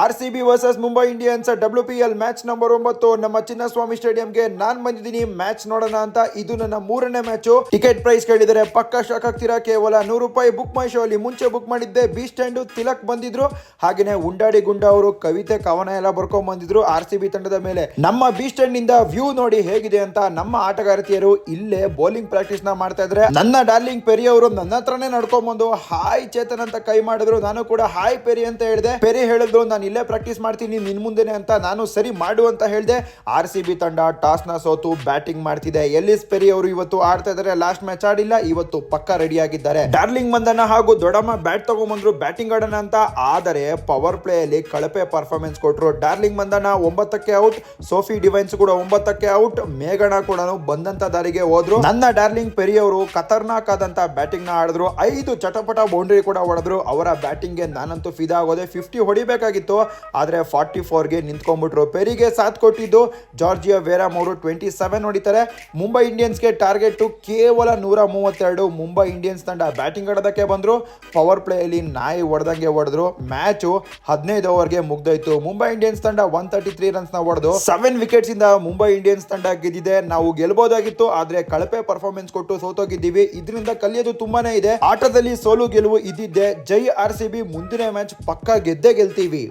R C B versus Mumbai Indians W P L match number ಒಂಬತ್ತು. ನಮ್ಮ ಚಿನ್ನಸ್ವಾಮಿ ಸ್ಟೇಡಿಯಂಗೆ ನಾನ್ ಬಂದಿದ್ದೀನಿ match ನೋಡೋಣ ಅಂತ. ಇದು ನನ್ನ ಮೂರನೇ ಮ್ಯಾಚು. ಟಿಕೆಟ್ ಪ್ರೈಸ್ ಕೇಳಿದರೆ ಪಕ್ಕ ಶಾಕ್ ಆಗ್ತೀರಾ? ಕೇವಲ ನೂರು ರೂಪಾಯಿ ಬುಕ್ ಮೈ ಶೋ ಅಲ್ಲಿ ಮುಂಚೆ ಬುಕ್ ಮಾಡಿದ್ದೆ ಬಿ ಸ್ಟ್ಯಾಂಡು ತಿಲಕ್ ಬಂದಿದ್ರು. ಹಾಗೇನೆ ಉಂಡಾಡಿ ಗುಂಡ ಅವರು ಕವಿತೆ, ಕವನ ಎಲ್ಲ ಬರ್ಕೊಂಡ್ ಬಂದಿದ್ರು ಆರ್ ಸಿ ಬಿ ತಂಡದ ಮೇಲೆ. ನಮ್ಮ ಬಿ ಸ್ಟ್ಯಾಂಡ್ನಿಂದ ವ್ಯೂ ನೋಡಿ ಹೇಗಿದೆ ಅಂತ ನಮ್ಮ ಆಟಗಾರತಿಯರು ಇಲ್ಲೇ ಬೌಲಿಂಗ್ ಪ್ರಾಕ್ಟೀಸ್ನ ಮಾಡ್ತಾ ಇದ್ರೆ, ನನ್ನ ಡಾರ್ಲಿಂಗ್ ಪೆರಿ ಅವರು ನನ್ನ ಹತ್ರನೇ ನಡ್ಕೊಂಡ್ ಬಂದು, ಹಾಯ್ ಚೇತನ್ ಅಂತ ಕೈ ಮಾಡಿದ್ರು. ನಾನು ಕೂಡ ಹಾಯ್ ಪೆರಿ ಅಂತ ಹೇಳಿದೆ. ಪೆರಿ ಹೇಳಿದ್ರು, ನಾನು ಇಲ್ಲೇ ಪ್ರಾಕ್ಟೀಸ್ ಮಾಡ್ತೀನಿ ನಿನ್ನ ಮುಂದೆನೆ ಅಂತ ನಾನು ಸರಿ ಮಾಡು ಅಂತ ಹೇಳಿದೆ. ಆರ್ ಸಿ ಬಿ ತಂಡ ಟಾಸ್ನ ಸೋತು ಬ್ಯಾಟಿಂಗ್ ಮಾಡ್ತಿದೆ. ಎಲ್ಲಿಸ್ ಪೆರಿ ಅವರು ಇವತ್ತು ಆಡ್ತಾ ಇದ್ದಾರೆ ಲಾಸ್ಟ್ ಮ್ಯಾಚ್ ಆಡಿಲ್ಲ, ಇವತ್ತು ಪಕ್ಕ ರೆಡಿ ಆಗಿದ್ದಾರೆ. ಡಾರ್ಲಿಂಗ್ ಮಂದನ ಹಾಗೂ ದೊಡಮ್ಮ ಬ್ಯಾಟ್ ತಗೊಂಡ್ಬಂದ್ರು ಬ್ಯಾಟಿಂಗ್ ಆಡೋಣ ಅಂತ. ಆದರೆ ಪವರ್ ಪ್ಲೇ ಅಲ್ಲಿ ಕಳಪೆ ಪರ್ಫಾರ್ಮೆನ್ಸ್ ಕೊಟ್ಟರು ಡಾರ್ಲಿಂಗ್ ಮಂದನ ಒಂಬತ್ತಕ್ಕೆ ಔಟ್ ಸೋಫಿ ಡಿವೈನ್ಸ್ ಕೂಡ ಒಂಬತ್ತಕ್ಕೆ ಔಟ್ ಮೇಘಣ ಕೂಡ ಬಂದಂತ ದಾರಿಗೆ ಹೋದ್ರು. ನನ್ನ ಡಾರ್ಲಿಂಗ್ ಪೆರಿ ಅವರು ಖತರ್ನಾಕ್ ಆದಂತ ಬ್ಯಾಟಿಂಗ್ನ ಆಡಿದ್ರು. ಐದು ಚಟಪಟ ಬೌಂಡ್ರಿ ಕೂಡ ಹೊಡೆದ್ರು. ಅವರ ಬ್ಯಾಟಿಂಗ್ಗೆ ನಾನಂತೂ ಫಿದಾ ಆಗೋದೆ. ಫಿಫ್ಟಿ ಹೊಡಿಬೇಕಾಗಿತ್ತು. ಆದ್ರೆ ಫಾರ್ಟಿ ಫೋರ್ಗೆ ನಿಂತ್ಕೊಂಡ್ಬಿಟ್ರು. ಪೆರಿಗೆ ಸಾಥ್ ಕೊಟ್ಟಿದ್ದು ಜಾರ್ಜಿಯಾ ವೇರಾಮ್ ಅವರು ಟ್ವೆಂಟಿ ಸೆವೆನ್ ಹೊಡಿತಾರೆ. ಮುಂಬೈ ಇಂಡಿಯನ್ಸ್ಗೆ ಟಾರ್ಗೆಟು ಕೇವಲ ನೂರ ಮೂವತ್ತೆರಡು. ಮುಂಬೈ ಇಂಡಿಯನ್ಸ್ ತಂಡ ಬ್ಯಾಟಿಂಗ್ ಆಡೋದಕ್ಕೆ ಬಂದರು. ಪವರ್ ಪ್ಲೇಯಲ್ಲಿ ನಾಯಿ ಹೊಡೆದಂಗೆ ಹೊಡೆದ್ರು. ಮ್ಯಾಚು ಹದಿನೈದು ಓವರ್ಗೆ ಮುಗ್ದೋಯ್ತು. ಮುಂಬೈ ಇಂಡಿಯನ್ಸ್ ತಂಡ ಒನ್ ತರ್ಟಿ ತ್ರೀ ರನ್ಸ್ನ ಹೊಡೆದು ಸೆವೆನ್ ವಿಕೆಟ್ಸ್ ಇಂದ ಮುಂಬೈ ಇಂಡಿಯನ್ಸ್ ತಂಡ ಗೆದ್ದಿದೆ. ನಾವು ಗೆಲ್ಬೋದಾಗಿತ್ತು, ಆದರೆ ಕಳಪೆ ಪರ್ಫಾರ್ಮೆನ್ಸ್ ಕೊಟ್ಟು ಸೋತೋಗಿದ್ದೀವಿ. ಇದರಿಂದ ಕಲಿಯೋದು ತುಂಬಾನೇ ಇದೆ. ಆಟದಲ್ಲಿ ಸೋಲು ಗೆಲುವು ಇದ್ದಿದ್ದೆ. ಜೈ ಆರ್ ಸಿ ಬಿ ಮುಂದಿನ ಮ್ಯಾಚ್ ಪಕ್ಕ ಗೆದ್ದೇ ಗೆಲ್ತೀವಿ.